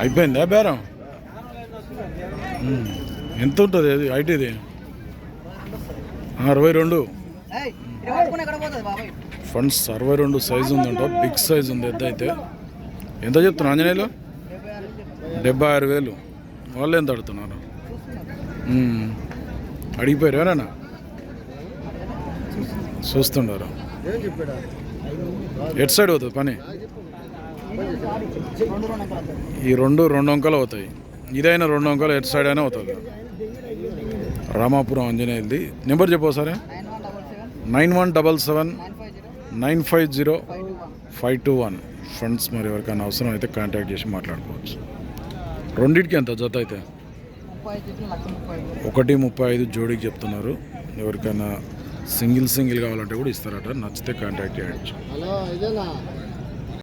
అయిపోయిందా బేరం. ఎంత ఉంటుంది అది హైట్ ఇది అరవై రెండు. ఫండ్స్ అరవై రెండు సైజు ఉందంట బిగ్ సైజ్ ఉంది ఎద్ద అయితే. ఎంత చెప్తున్నా ఆంజనేయులు? డెబ్బై ఆరు వేలు. వాళ్ళు ఎంత అడుగుతున్నారు. అడిగిపోయారు ఎవరైనా చూస్తుండారు. ఎటు సైడ్ అవుతుంది పని? ఈ రెండు రెండు అంకలు అవుతాయి ఇదైనా రెండు అంకలు ఎటు సైడ్ అయినా అవుతుంది రామాపురం ఆంజనేయులది. నెంబర్ చెప్పు సరే nine one double seven nine five zero five two one. Friends మరి ఎవరికైనా అవసరం అయితే కాంటాక్ట్ చేసి మాట్లాడుకోవచ్చు. రెండింటికి ఎంత జత అయితే? ఒకటి ముప్పై ఐదు జోడీకి చెప్తున్నారు. ఎవరికైనా సింగిల్ సింగిల్ కావాలంటే కూడా ఇస్తారట. నచ్చితే కాంటాక్ట్ చేయొచ్చు ఇదేనా?